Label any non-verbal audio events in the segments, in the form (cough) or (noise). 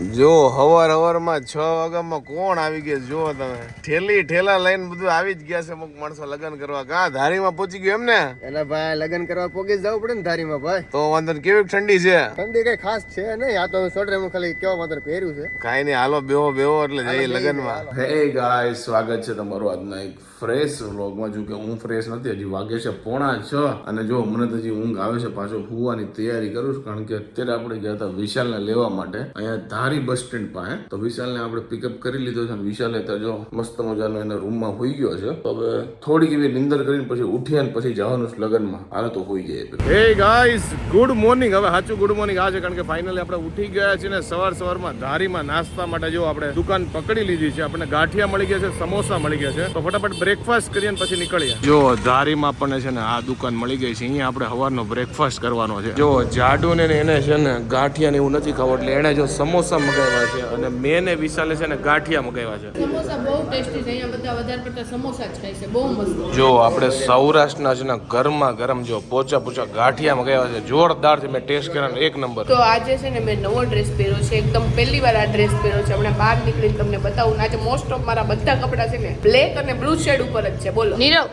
જો હવાર હવારમાં છ વાગ્યામાં કોણ આવી ગયા જો તમે? ઠેલી ઠેલા લઈને બધું આવી જ ગયા છે અમુક માણસો લગ્ન કરવા. કા ધારીમાં પહોંચી ગયો એમ ને એટલે ભાઈ લગ્ન કરવા પોગી જવું પડે ને ધારીમાં ભાઈ. તો વાંધો. કેવી ઠંડી છે? ઠંડી કઈ ખાસ છે નહીં આ તો સ્વેટર હું ખાલી કેવા માત્ર પહેર્યું છે. કાંઈ નહીં હાલો બેહો બેહો એટલે જઈએ લગ્નમાં. હે ગાય સ્વાગત છે તમારું આજના એક ફ્રેશ વ્લોગમાં જો કે હું ફ્રેશ નથી હજી વાગે છે પોણા છ. અને જો મને તો હજી ઊંઘ આવે છે પાછો હુવાની તૈયારી કરું છું કારણ કે અત્યારે આપણે ગયા હતા વિશાલને લેવા માટે. અહીંયા ધારી બસ સ્ટેન્ડ પાસે. તો વિશાલને આપણે પિકઅપ કરી લીધો છે અને વિશાલે તો જો મસ્ત મજાનો એના રૂમમાં હોઈ ગયો છે. તો હવે થોડીક એવી નિંદર કરીને પછી ઉઠીએ ને પછી જવાનું છે લગ્નમાં. હાલો તો હોઈ જાય હે ગાઈસ ગુડ મોર્નિંગ હવે સાચું ગુડ મોર્નિંગ આ છે કારણ કે ફાઇનલી આપણે ઉઠી ગયા છીએ ને સવાર સવારમાં ધારીમાં નાસ્તા માટે જો આપણે દુકાન પકડી લીધી છે. આપણને ગાંઠિયા મળી ગયા છે સમોસા મળી ગયા છે. તો ફટાફટ બ્રેકફાસ્ટ કરીએ ને પછી નીકળીએ. જો ધારીમાં આપણને છે ને આ દુકાન મળી ગઈ છે અહીંયા આપણે સવારનો બ્રેકફાસ્ટ કરવાનો છે. જો જાડુ ને એને છે ને ગાંઠિયા ને એવું નથી ખાવું એટલે એને જો સમોસા મગાવ્યા છે અને મેં ને વિશાલે છે ને ગાંઠિયા મગાવ્યા છે. સમોસા બહુ ટેસ્ટી છે. અહીંયા બધા વધારે પડતા સમોસા જ ખાય છે. બહુ મસ્ત. જો આપણે સૌરાષ્ટ્રના છે ને ગરમા ગરમ જો પોચા પોચા ગાંઠિયા મગાવ્યા છે. જોરદાર છે. મેં ટેસ્ટ કર્યા એક નંબર. તો આજે છે ને મેં નવો ડ્રેસ પહેર્યો છે. એકદમ પહેલી વાર આ ડ્રેસ પહેર્યો છે. હમણાં બહાર નીકળીને તમને બતાવું ને આજે મોસ્ટ ઓફ મારા બધા કપડાં છે ને બ્લેક અને બ્લુ શેડ ઉપર જ છે. બોલો. નીરવ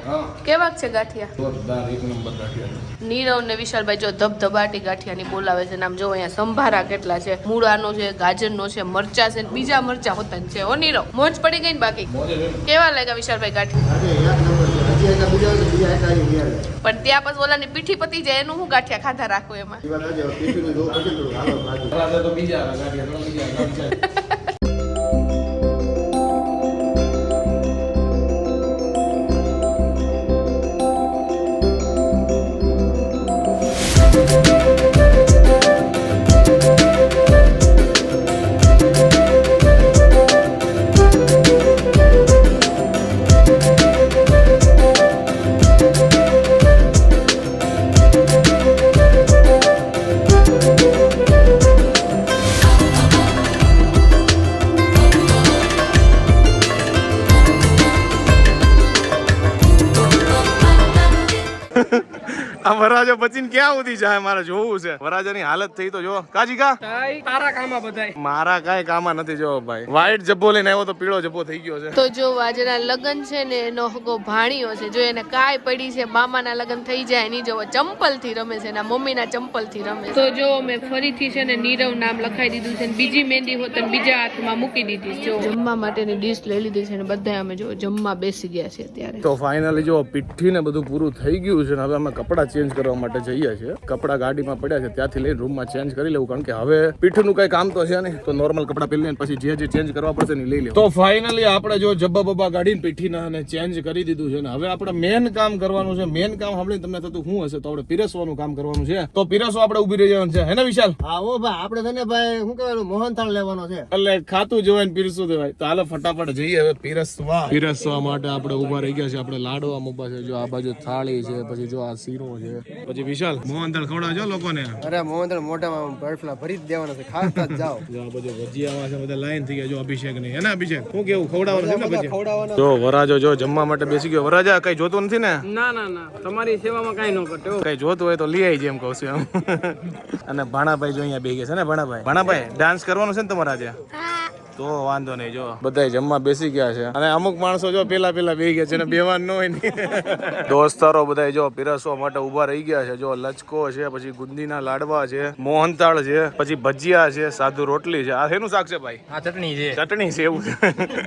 કેવા છે ગાંઠિયા? જોરદાર એક નંબર ગાંઠિયા નીરવ ને વિશાલભાઈ જો ધબધબાટી ગાંઠિયાની બોલાવે છે નામ જો અહીંયા સંભારા કેટલા છે. મૂળાનો છે ગાજરનો છે મરચા છે ને બીજા મરચા હોતા છે. ઓ નીરવ મોજ પડી ગઈ ને બાકી? કેવા લાગ્યા વિશાલભાઈ ગયા પણ ત્યાં પછી ઓલાની પીઠી પતી જાય એનું હું ગાંઠિયા ખાધા રાખું એમાં? આ વરાજો બચીને ક્યાં સુધી જાય મારે જોવું છે? વરાજાની હાલત થઈ તો જો. કાજી કા? તારા કામા બધાય. મારા કાંઈ કામા નથી જો ભાઈ. વ્હાઈટ જબ્બો લઈને આવ્યો તો પીળો જબ્બો થઈ ગયો છે. તો જો આજના લગન છે ને એનો હગો ભાણિયો છે. જો એને કાય પડી છે મામાના લગ્ન થઈ જાય એની જો ચંપલથી રમે છે એના મમ્મીના ચંપલથી રમે તો જો મેં ફરીથી છે ને નીરવ નામ લખાઈ દીધું છે ને બીજી મહેંદી હોત ને બીજા હાથમાં મૂકી દીધી જો. જમવા માટેની ડીશ લઈ લીધી છે ને બધા અમે જો જમવા બેસી ગયા છે અત્યારે. તો ફાઇનલી જો પીઠી ને બધું પૂરું થઈ ગયું છે ને હવે અમે કપડાં ચેન્જ કરવા માટે જઈએ છીએ. કપડાં ગાડીમાં પડ્યા છે ત્યાંથી લઈને રૂમમાં ચેન્જ કરી લેવું કારણ કે હવે પીઠનું કઈ કામ તો છે નહીં. તો નોર્મલ કપડાં પહેરી લઈને પછી જે જે ચેન્જ કરવા પડશે ને એ લઈ લે તો ફાઇનલી આપણે જો જબ્બા બબ્બા ગાડીને પીઠીના અને ચેન્જ કરી દીધું છે ને હવે આપણે મેન કામ કરવાનું છે. મેન કામ સાંભળીને તમને થતું શું હશે? તો આપણે પીરસવાનું કામ કરવાનું છે. તો પીરસવા આપણે ઊભી રહી જવાનું છે. હે ને વિશાલ? હા ઓ ભાઈ આપણે છે ને ભાઈ શું કહેવાનું મોહનથાળ લેવાનો છે. એટલે ખાતું જોવાય ને પીરસું દેવાય તો હાલો ફટાફટ જઈએ હવે પીરસવા. પીરસવા માટે આપણે ઊભા રહી ગયા છે આપણે લાડવા મૂકવા છે. જો આ બાજુ થાળી છે પછી જો આ શીરો છે. પછી વિશાલ? મોહનદળ ખવડાવજો લોકોને. અરે મોહનદળ મોઢામાં બરફલા ભરી જ દેવાના છે. ખાસ જ જાઓ. (laughs) જો બધું ભજીયામાં છે બધા લાઈન થઈ ગયા. જો અભિષેક ને એના અભિષેક? શું કેવું? ખવડાવવાનું છે ને ભજીયા જો વરાજો જો જમવા માટે બેસી ગયો. વરાજા કઈ જોતું નથી ને? ના ના ના. તમારી સેવામાં કઈ ન ઘટે કઈ જોતું હોય તો લઈ આવી જેમ કહું છું એમ. (laughs) અને ભાણાભાઈ જો અહીંયા બેસી ગયા છે ને ભાણાભાઈ? ભાણાભાઈ ડાન્સ કરવાનું છે ને તમારા આજે? તો વાંધો નહીં જો. બધા જમવા બેસી ગયા છે. અને અમુક માણસો જો પેલા પેલા બેસી ગયા છે બેવાન ન હોય ને. (laughs) દોસ્તારો બધા જો પીરસવા માટે ઊભા રહી ગયા છે જો લચકો છે પછી ગુંદીના લાડવા છે મોહનતાળ છે પછી ભજીયા છે સાદુ રોટલી છે. આ શેનું શાક છે ભાઈ? આ ચટણી છે. ચટણી છે એવું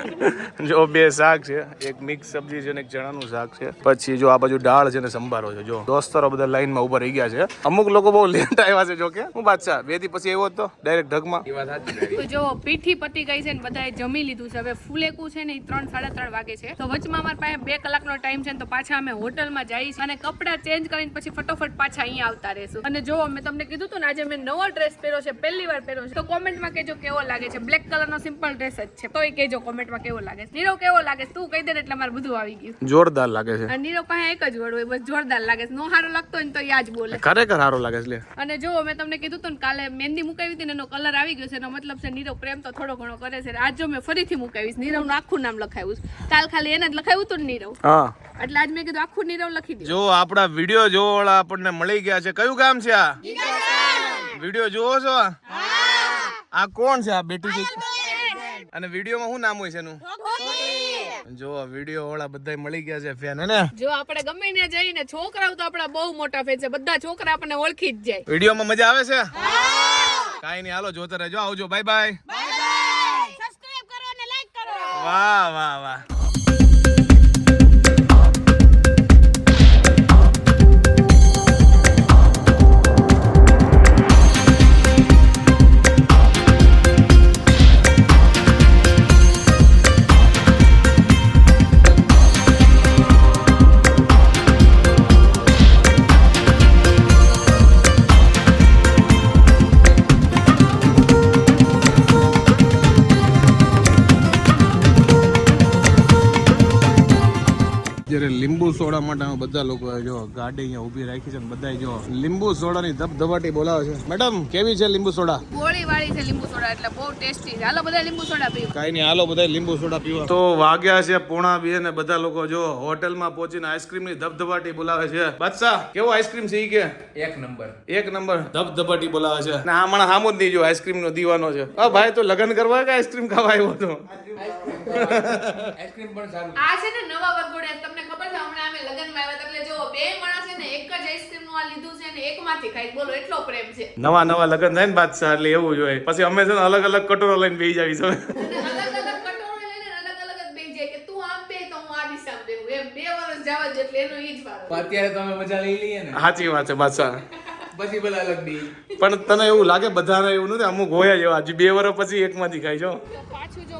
(laughs) જો બે શાક છે એક મિક્સ સબ્જી છે ને એક ચણાનું શાક છે. પછી જો આ બાજુ દાળ છે ને સંભારો છે જો. દોસ્તારો બધા લાઈનમાં ઊભા રહી ગયા છે. અમુક લોકો બહુ લેટ આવ્યા છે જો કે. હું બાદશાહ બેથી પછી આવ્યો હતો તો? ડાયરેક્ટ ઢગમાં? જો પીઠી પતી ગઈ છે ને બધાએ જમી લીધું છે. હવે ફૂલેકું છે ને એ ત્રણ સાડા ત્રણ વાગે છે. તો વચમાં અમારા પાસે બે કલાકનો ટાઈમ છે ને તો પાછા અમે હોટલમાં જઈએ અને કપડાં ચેન્જ કરીને પછી ફટોફટ પાછા અહીંયા આવતા રહેશું. અને જો મેં તમને કીધું હતું ને આજે મેં નવો ડ્રેસ પહેર્યો છે પહેલી વાર પહેર્યો છે તો કોમેન્ટમાં કહેજો કેવો લાગે છે. બ્લેક કલરનો સિમ્પલ ડ્રેસ જ છે. એ કહેજો કોમેન્ટમાં કેવો લાગે છે. નીરવ કેવો લાગે છે? તું કહી દે એટલે મારે બધું આવી ગયું. જોરદાર લાગે છે. અને નીરવ પાસે એક જ વર્ડ હોય બસ જોરદાર લાગે છે. નો સારો લાગતો હોય ને તો યાદ બોલે. ખરેખર સારો લાગે છે અને જો મેં તમને કીધું હતું ને કાલે મહેંદી મુકાવી હતી ને એનો કલર આવી ગયો છે એનો મતલબ છે નીરવ પ્રેમ તો થોડો ઘણો કરે છે. આજ જો મેં ફરીથી મુકાવીશ નીરવનું આખું નામ લખાવ્યું છે. કાલ ખાલી એને જ લખાવ્યું હતું નીરવ. હા. એટલે આજ મેં કીધું આખું નીરવ લખી દીધું જો આપણા વીડિયો જોવા વાળા આપણને મળી ગયા છે. કયું ગામ છે આ? વીડિયો જોવો છો આ? કોણ છે આ બેટી છે? અને વિડીયોમાં શું નામ હોય છે એનું? જો વીડિયો વાળા બધા મળી ગયા છે ફેન હે ને? જો આપણે ગમે ને જઈને છોકરાઓ તો આપણા બહુ મોટા ફેન છે. બધા છોકરા આપણને ઓળખી જ જાય. વિડીયોમાં મજા આવે છે? કાઈ નહીં હાલો જોતા રહેજો. આવજો. બાય બાય સબસ્ક્રાઇબ કરો અને લાઈક કરો વાહ વાહ વાહ સોડા માટે અમે બધા લોકો જો ગાડી અહીંયા ઊભી રાખી છે ને બધા જો લીંબુ સોડાની ધબધબાટી બોલાવે છે. મેડમ કેવી છે લીંબુ સોડા? ગોળી વાળી છે લીંબુ સોડા એટલે બહુ ટેસ્ટી છે. હાલો બધા લીંબુ સોડા પીવું કાઈ નહીં હાલો બધા લીંબુ સોડા પીવા. તો વાગ્યા છે પોણા બે ને બધા લોકો જો હોટેલમાં પહોંચીને આઈસ્ક્રીમની ધબધબાટી બોલાવે છે. બાદશાહ કેવો આઈસ્ક્રીમ છે ઈ કે? એક નંબર. એક નંબર. ધબધબાટી બોલાવે છે. ને આ હામો જ નહીં જો આઈસ્ક્રીમ નો દીવાનો છે. હા ભાઈ તો લગ્ન કરવા કે આઈસ્ક્રીમ ખાવા આવ્યો હતો? આઈસ્ક્રીમ પણ સારું. આ છે ને નવા વરઘોડે તમને ખબર છે હમણાં અમે લગ્નમાં આવ્યા એટલે જો બે માણસ છે ને એક જ આઈસ્ક્રીમનું આ લીધું છે ને એકમાંથી ખાઈ બોલો એટલો પ્રેમ છે. નવા નવા લગન થાય ને બાદશાહ એટલે એવું જ હોય. પછી અમે છે ને અલગ અલગ કટોરો લઈને બેસી જાવી છે. અલગ અલગ કટોરો લઈને અલગ અલગ જ બેસી જાય કે તું આમ બે તો હું આ દિશામાં બેહું. એમ બે વર્ષ જવા જ એટલે એનો ઈ જ વારો અત્યારે તો મજા લઈ લઈએ ને. સાચી વાત છે બાદશાહ. પછી અલગ પણ તને એવું લાગે બધાને એવું નથી? અમુક હોય જ એવા હજી બે વર્ષ પછી એકમાંથી ખાઈ છો પાછું જો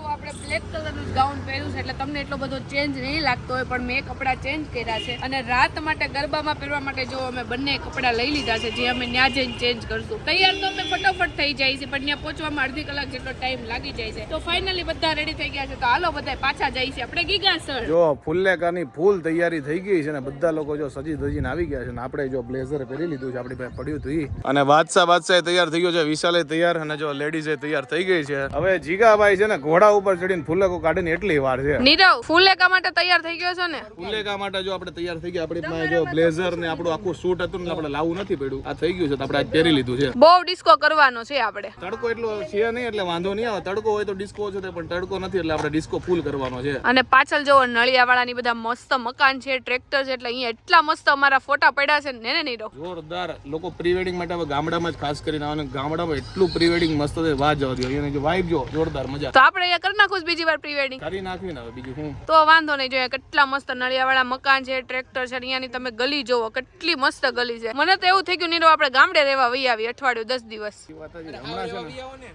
બ્લેક કલરનું ગાઉન પહેર્યું છે એટલે તમને એટલો બધો ચેન્જ નહીં લાગતો હોય પણ મેં કપડાં ચેન્જ કર્યા છે. અને રાત માટે ગરબામાં પહેરવા માટે જો અમે બંને કપડાં લઈ લીધા છે જે અમે ત્યાં જઈને ચેન્જ કરશું. તૈયાર તો અમે ફટાફટ થઈ જાય છે પણ ત્યાં પહોંચવામાં અડધી કલાક જેટલો ટાઈમ લાગી જાય છે. તો ફાઇનલી બધા રેડી થઈ ગયા છે તો હાલો બધા પાછા જાય છે આપણે ગીગા સર જો ફૂલ્લેકાની ફૂલ તૈયારી થઈ ગઈ છે ને બધા લોકો જો સજી ધજીને આવી ગયા છે ને આપણે જો બ્લેઝર પહેરી લીધું છે આપણી પાસે પડ્યું હતું અને બાદશાહ બાદશાહ તૈયાર થઈ ગયો છે વિશાલે તૈયાર અને જો લેડીઝે તૈયાર થઈ ગઈ છે. હવે જીગાભાઈ છે ને ઘોડા ઉપર ચડીને ફુલ્લેકો કાઢીને એટલી વાર છે. નીરવ ફૂલેકા માટે તૈયાર થઈ ગયો છો ને? ફુલ્લેકા માટે જો આપણે તૈયાર થઈ ગયા આપણી પાસે જો બ્લેઝર ને આપણું આખું સૂટ હતું ને આપણે લાવવું નથી પડ્યું. આ થઈ ગયું છે તો આપણે આજ પહેરી લીધું છે. બહુ ડિસ્કો કરવાનો છે આપણે. તડકો એટલો છે નહીં એટલે વાંધો નહીં આવે. તડકો હોય તો ડિસ્કો છે પણ તડકો નથી એટલે આપણે ડિસ્કો ફૂલ કરવાનો છે. અને પાછળ જો નળિયાવાળાની બધા મસ્ત મકાન છે ટ્રેક્ટર છે એટલે અહીંયા એટલા મસ્ત અમારા ફોટા પડ્યા છે ને ને નીરવ? જોરદાર. લોકો પ્રી વેડિંગ માટે હવે ગામડામાં જ ખાસ કરીને આવે ગામડામાં એટલું પ્રી વેડિંગ મસ્ત છે વાત જવા દો અહીંયા જો વાઇબ જો જોરદાર મજા. તો આપણે અહીંયા કરી નાખું છું બીજી વાર પ્રી વેડિંગ કરી નાખવી ને હવે બીજું શું તો વાંધો નહીં જોઈએ કેટલા મસ્ત નળિયાવાળા મકાન છે ટ્રેક્ટર છે અહીંયાની તમે ગલી જોવો કેટલી મસ્ત ગલી છે. મને તો એવું થઈ ગયું નીરો આપણે ગામડે રહેવા વહી આવી અઠવાડિયું દસ દિવસ.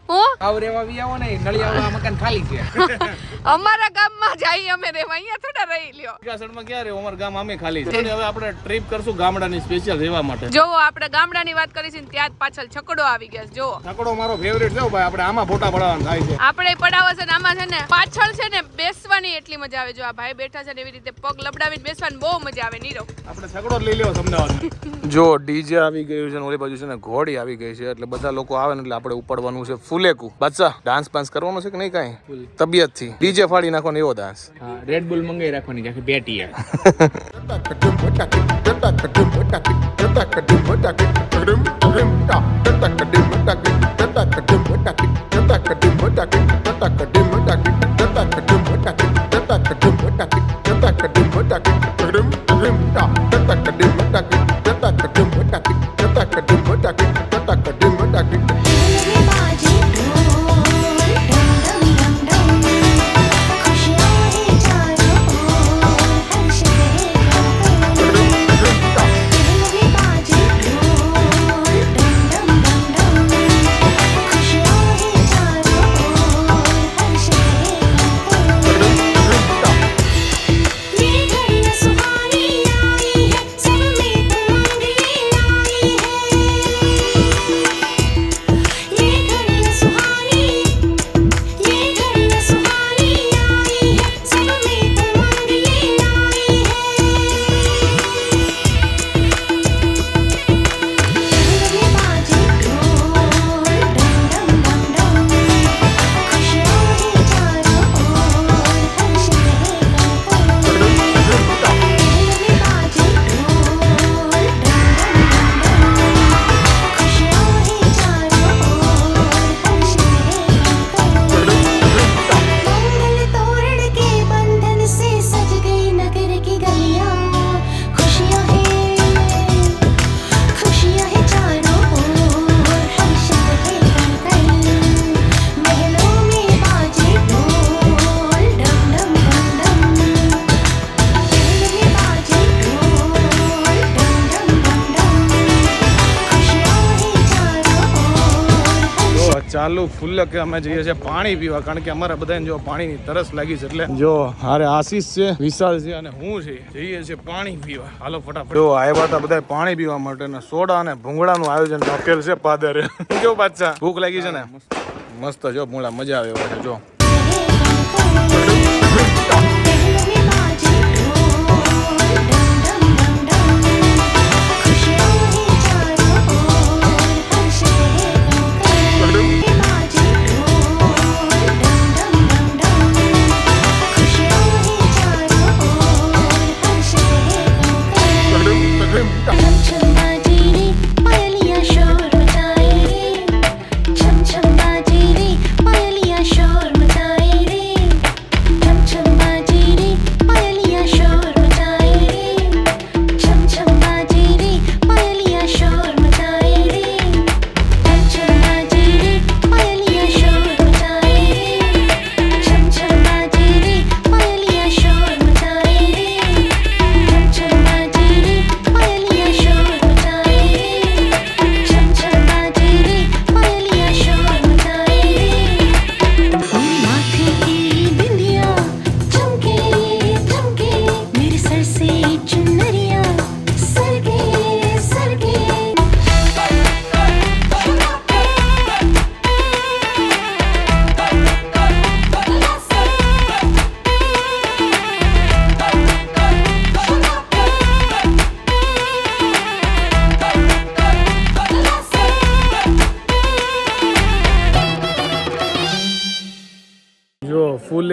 હું? આવ રેવા વી આવો ને નળિયા મકાન ખાલી છે. (laughs) અમારા ગામમાં જઈએ અમે રહેવા અહીંયા થોડા રહી લ્યો. વિકાસણમાં ક્યાં રહ્યો અમારું ગામ અમે ખાલી છે. હવે આપણે ટ્રીપ કરશું ગામડાની સ્પેશિયલ રહેવા માટે. જોવો આપણે ગામડાની વાત કરી છે ને ત્યાં જ પાછળ છકડો આવી ગયા જોવો. છકડો મારો ફેવરેટ છે ભાઈ આપણે આમાં ફોટા પડાવવાના થાય છે. આપણે પડાવો છે ને આમાં છે ને પાછળ છે ને બેસવાની એટલી મજા આવે. જો આ ભાઈ બેઠા છે ને એવી રીતે પગ લબડાવીને બેસવાની બહુ મજા આવે નીરવ. આપણે છકડો લઈ લેવો અમદાવાદ જો ડીજે આવી ગયું છે ને ઓલી બાજુ છે ને ઘોડી આવી ગઈ છે એટલે બધા લોકો આવે ને એટલે આપણે ઉપાડવાનું છે ફૂલેકું. બચ્ચા ડાન્સ પાન્સ કરવાનો છે કે નહીં કાંઈ? તબિયતથી ડીજે ફાડી નાખવાનો એવો ડાન્સ રેડ બુલ મંગાઈ રાખવાની આખી બેટી (laughs) ચાલુ ફૂલ કે અમે જઈએ છીએ પાણી પીવા કારણ કે અમારા બધાને જો પાણીની તરસ લાગી છે એટલે જો હારે આશીષ છે વિશાલ છે અને હું છે જઈએ છીએ પાણી પીવા. હાલો ફટાફટ. જો આવ્યા હતા બધા પાણી પીવા માટે ને સોડા અને ભૂંગળાનું આયોજન રાખેલ છે પાદરે. કેવું બાદશાહ? ભૂખ લાગી છે ને? મસ્ત. જો ભૂંગળા મજા આવે જો.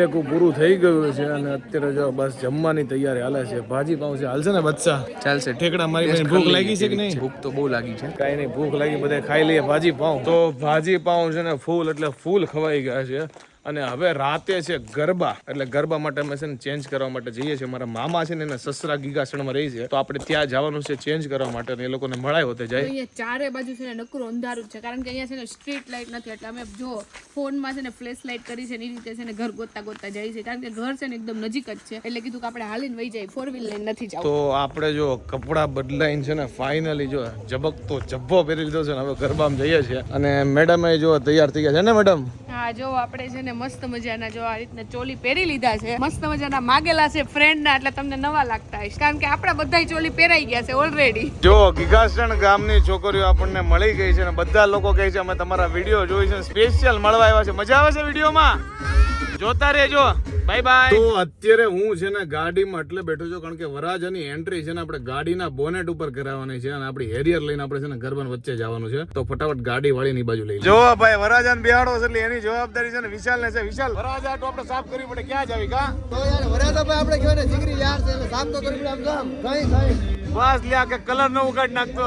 જો પૂરું થઈ ગયું છે અને અત્યારે જો બસ જમવાની તૈયારી હાલે છે. ભાજી પાઉં છે. હાલશે ને બચ્ચા? ચાલશે. ઠેકડા મારી ભૂખ લાગી છે કે નહીં? ભૂખ તો બહુ લાગી છે. કાંઈ નહીં ભૂખ લાગી બધા ખાઈ લઈએ ભાજી પાઉં. તો ભાજી પાઉં છે ને ફૂલ એટલે ફૂલ ખવાઈ ગયા છે. અને હવે રાતે છે ગરબા એટલે ગરબા માટે અમે છે ને ચેન્જ કરવા માટે જઈએ છીએ મારા મામા છે ને એને સસરા ગીગાસણમાં રહી છે તો આપણે ત્યાં જવાનું છે ચેન્જ કરવા માટે અને એ લોકોને મળાય હોતે જાય અહીંયા ચારે બાજુ છે ને નકરું અંધારું છે કારણ કે અહીંયા છે ને સ્ટ્રીટ લાઇટ નથી એટલે અમે જો ફોનમાં છે ને ફ્લેશ લાઇટ કરી છે ને એ રીતે છે ને ઘર ગોતતા ગોતતા જાય છે કારણ કે ઘર છે ને એકદમ નજીક જ છે એટલે કીધું કે આપણે હાલીને વહી જાય ફોર વ્હીલ લઈને નથી જવું તો આપણે જો કપડાં બદલાઈને છે ને ફાઇનલી જો જબકતો જબ્બો પહેરી લીધો છે ને હવે ગરબામાં જઈએ છીએ અને મેડમ એ જો તૈયાર થઈ ગયા છે ને મેડમ હા જો આપણે છે ને મસ્ત મજાના જો આ રીતના ચોલી પહેરી લીધા છે. મસ્ત મજાના માગેલા છે ફ્રેન્ડ ના, એટલે તમને નવા લાગતા હશે. કારણ કે આપણા બધા ચોલી પહેરાઈ ગયા છે ઓલરેડી જો ગીગાસણ ગામની છોકરીઓ આપણને મળી ગઈ છે અને બધા લોકો કહે છે, અમે તમારા વીડિયો જોઈ છે સ્પેશિયલ મળવા આવ્યા છે. મજા આવે છે વિડીયોમાં જોતા રહેજો. બાય બાય તો અત્યારે હું છે ને ગાડીમાં એટલે બેઠો છું કારણ કે વરાજાની એન્ટ્રી છે ને આપણે ગાડીના બોનેટ ઉપર કરાવવાની છે અને આપણી હેરિયર લઈને આપણે છે ને ગરબન વચ્ચે જવાનું છે. તો ફટાફટ ગાડી વાળીની બાજુ લઈ જો ભાઈ વરાજાને બિહાડો છે એટલે એની જવાબદારી છે ને વિશાલ ને છે. વિશાલ વરાજા તો આપણે સાફ કરવી પડે ક્યાં જાવી કા? તો યાર વરાજા ભાઈ આપણે કહેવાય ને જીગરી યાર છે એટલે સાફ તો કરવી પડે આમ જામ કઈ કઈ બસ લ્યા કે કલર ન ઉગાડી નાખતો.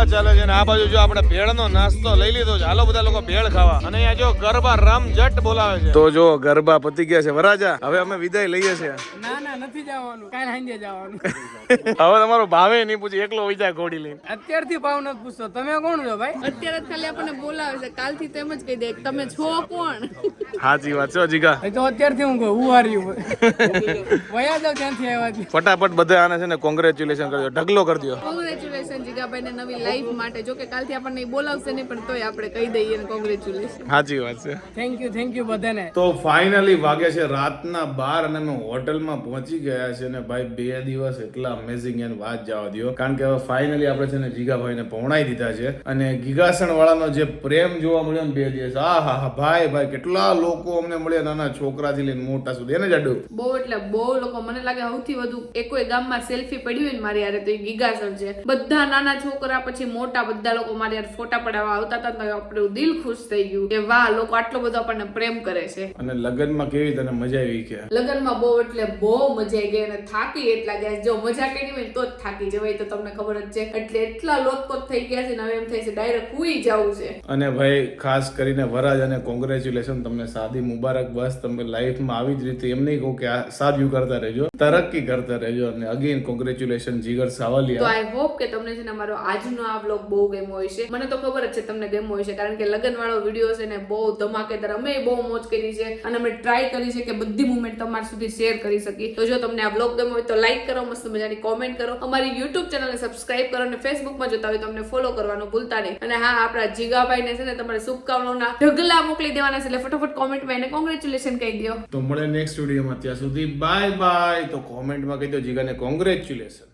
ગરબા ચાલે છે અને આ બાજુ જો આપણે ભેળનો નાસ્તો લઈ લીધો છે. હાલો બધા લોકો ભેળ ખાવા. અને અહીંયા જો ગરબા રમઝટ બોલાવે છે. તો જો ગરબા પતી ગયા છે. વરાજા હવે અમે વિદાય લઈએ છીએ. ના ના નથી જવાનું. કાલ સાંજે જવાનું. હવે તમારો ભાવે નહીં પૂછી એકલો વિચાર ઘોડી લઈને. અત્યારથી ભાવ નથી પૂછતો. તમે કોણ છો ભાઈ? અત્યારે ખાલી આપણને બોલાવે છે. કાલથી તો એમ જ કહી દે તમે છો કોણ? સાચી વાત છે જીગા. એ તો અત્યારથી હું કહું હું હાર્યું (laughs) વયા જાવ ત્યાંથી આવ્યા છે ફટાફટ બધા આને છે ને કોંગ્રેચ્યુલેશન કરજો. ઢગલો કરજો દો કોંગ્રેચ્યુલેશન જીગાભાઈને નવી લાઈફ માટે. જો કે કાલથી આપણને બોલાવશે નહીં પણ તોય આપણે કહી દઈએ ને કોંગ્રેચ્યુલેશન સાચી વાત છે. થેન્ક યુ થેન્ક યુ બધાને. તો ફાઇનલી વાગે છે રાતના બાર અને અમે હોટલમાં પહોંચી ગયા છે અને ભાઈ બે દિવસ એટલા અમેઝિંગ એની વાત જવા દો કારણ કે હવે ફાઇનલી આપણે છે ને જીગાભાઈને પહોંચાઈ દીધા છે. અને ગીગાસણ વાળાનો જે પ્રેમ જોવા મળ્યો ને બે દિવસ આ હા હા ભાઈ ભાઈ કેટલા લોકો અમને મળ્યા નાના છોકરાથી લઈને મોટા સુધી. એને જાડું બહુ એટલે બહુ લોકો. મને લાગે સૌથી વધુ એકોય ગામમાં સેલ્ફી પડી હોય ને મારી યારે તો એ ગીગાસણ છે. બધા નાના છોકરા પછી મોટા બધા લોકો મારી યાર ફોટા પડાવવા આવતા હતા તો આપણું દિલ ખુશ થઈ ગયું કે વાહ લોકો આટલો બધો આપણને પ્રેમ કરે છે. અને લગ્નમાં કેવી તને મજા આવી કે? લગ્નમાં બહુ એટલે બહુ મજા આવી ગઈ અને થાકી એટલા ગયા જો મજા કરી હોય તો જ થાકી જવાય. તો તમને ખબર જ છે. એટલે એટલા લોતપોત થઈ ગયા છે હવે એમ થાય છે ડાયરેક્ટ હુઈ જવું છે. અને ભાઈ ખાસ કરીને વરાજ અને કોંગ્રેચ્યુલેશન તમને સાદી મુબારક. બસ તમે લાઈફમાં આવી જ રીતે એમ નહીં કહું કે આ કરતા રહેજો તરક્કી કરતા રહેજો અને અગેન કોંગ્રેચ્યુલેશન જીગર તો આઈ હોપ કે તમને છે ને મારો આજનો આ બ્લોગ બહુ ગમ્યો છે. મને તો ખબર જ છે તમને ગમ્યો છે, કારણ કે લગન વાળો વીડિયો છે ને બહુ ધમાકેદાર. અમે બહુ મોજ કરી છે અને અમે ટ્રાય કરી છે કે બધી મુમેન્ટ તમારા સુધી શેર કરી શકીએ. તો જો તમને આ બ્લોગ ગમ્યો હોય તો લાઈક કરો, મસ્ત મજાની કોમેન્ટ કરો. અમારી યુટ્યુબ ચેનલને સબસ્ક્રાઇબ કરો અને ફેસબુકમાં જોતા હોય તમને ફોલો કરવાનું ભૂલતા નહીં. અને હા, આપણા જીગાભાઈને છે ને તમારે શુભકામનાઓના ઢગલા મોકલી દેવાના છે, એટલે ફટાફટ કોમેન્ટમાં એને કોંગ્રેચ્યુલેશન કહી દો તો મળે નેક્સ્ટ વિડીયોમાં ત્યાં સુધી બાય બાય તો કોમેન્ટમાં કહી દો જીગાને કોંગ્રેચ્યુલેશન